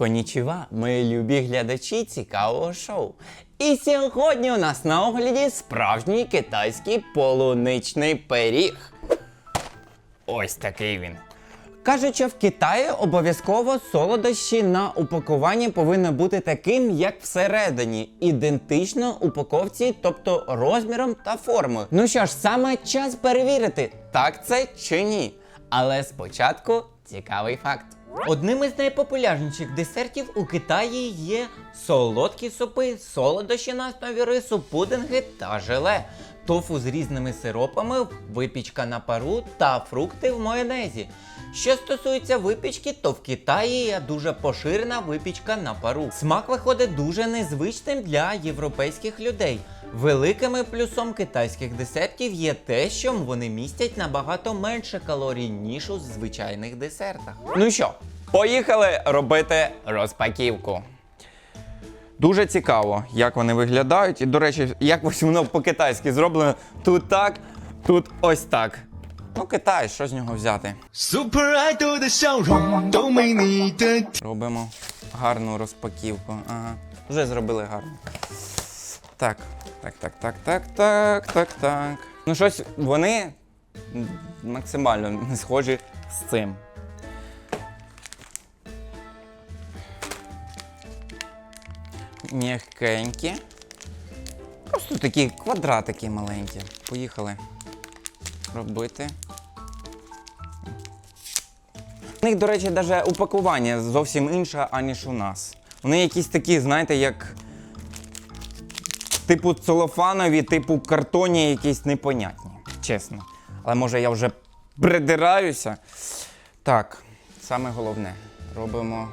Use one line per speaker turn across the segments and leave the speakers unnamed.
Конічева, мої любі глядачі цікавого шоу. І сьогодні у нас на огляді справжній китайський полуничний пиріг. Ось такий він. Кажуть, що в Китаї обов'язково солодощі на упакуванні повинні бути таким, як всередині, ідентично упаковці, тобто розміром та формою. Ну що ж, саме час перевірити, так це чи ні. Але спочатку цікавий факт. Одним із найпопулярніших десертів у Китаї є солодкі супи, солодощі на основі рису, пудинги та желе, тофу з різними сиропами, випічка на пару та фрукти в майонезі. Що стосується випічки, то в Китаї є дуже поширена випічка на пару. Смак виходить дуже незвичним для європейських людей. Великими плюсом китайських десертів є те, що вони містять набагато менше калорій, ніж у звичайних десертах. Ну що, Поїхали робити розпаківку. Дуже цікаво, як вони виглядають. І, до речі, як воно по-китайськи зроблено. Тут так, тут ось так. Ну, Китай, що з нього взяти? Робимо гарну розпаківку. Ага. Вже зробили гарно. Так, так, так, так, так, так, так, так. Ну, щось вони максимально не схожі з цим. М'якенькі. Просто такі квадратики маленькі. Поїхали робити. У них, до речі, навіть упакування зовсім інше, аніж у нас. Вони якісь такі, знаєте, як типу целофанові, типу картоні якісь непонятні. Чесно. Але може я вже придираюся. Так, саме головне. Робимо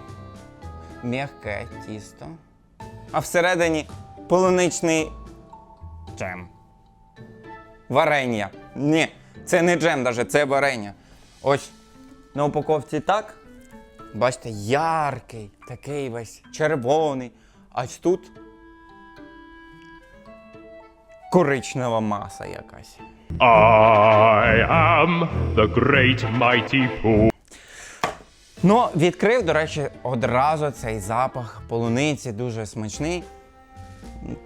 м'яке тісто. А всередині полуничний джем. Варення. Ні, це не джем, даже, це варення. Ось на упаковці так. Бачите, яркий, такий весь червоний. Ось тут коричнева маса якась.
I am the great mighty Pooh.
Ну, відкрив, до речі, одразу цей запах полуниці дуже смачний.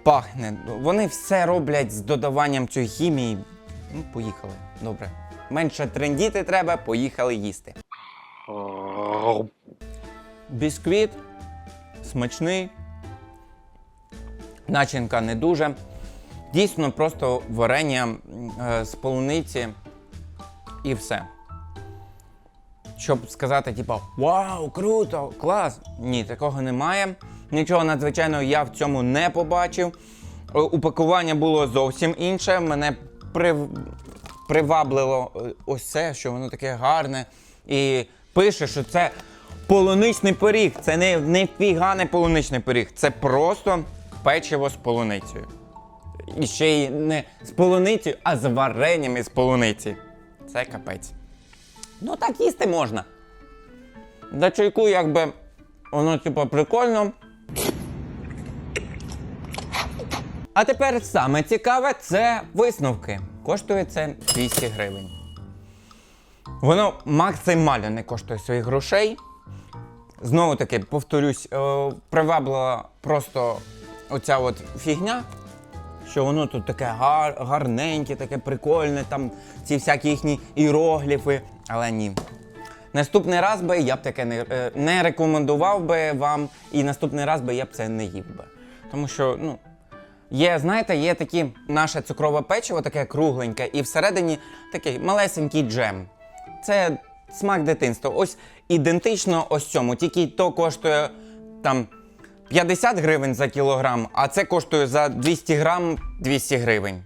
Пахне. Вони все роблять з додаванням цієї хімії. Ну, поїхали. Добре. Менше трендіти треба, поїхали їсти. Бісквіт смачний. Начинка не дуже. Дійсно, просто варення е, з полуниці і все. Щоб сказати, типу, вау, круто, клас. Ні, такого немає. Нічого надзвичайного я в цьому не побачив. Е, Упакування було зовсім інше. Мене прив... привабливо е, ось що воно таке гарне. І пише, що це полуничний пиріг. Це не, не фіга не полуничний пиріг. Це просто печиво з полуницею. І ще й не з полуницею, а з варенням із полуниці. Це капець. Ну так їсти можна. До чайку, якби воно типу прикольно. А тепер саме цікаве це висновки. Коштує це 200 гривень. Воно максимально не коштує своїх грошей. Знову таки, повторюсь, е, приваблила просто оця от фігня, що воно тут таке гар, гарненьке, таке прикольне, там ці всякі їхні іерогліфи, але ні. Наступний раз би я б таке не, е, не рекомендував би вам, і наступний раз би я б це не їв би. Тому що, ну, є, знаєте, є такі наше цукрове печиво, таке кругленьке, і всередині такий малесенький джем. Це смак дитинства. Ось ідентично ось цьому, тільки то коштує там 50 гривень за кілограм, а це коштує за 200 грам 200 гривень.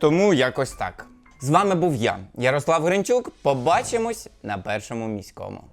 Тому якось так. З вами був я, Ярослав Гринчук. Побачимось на першому міському.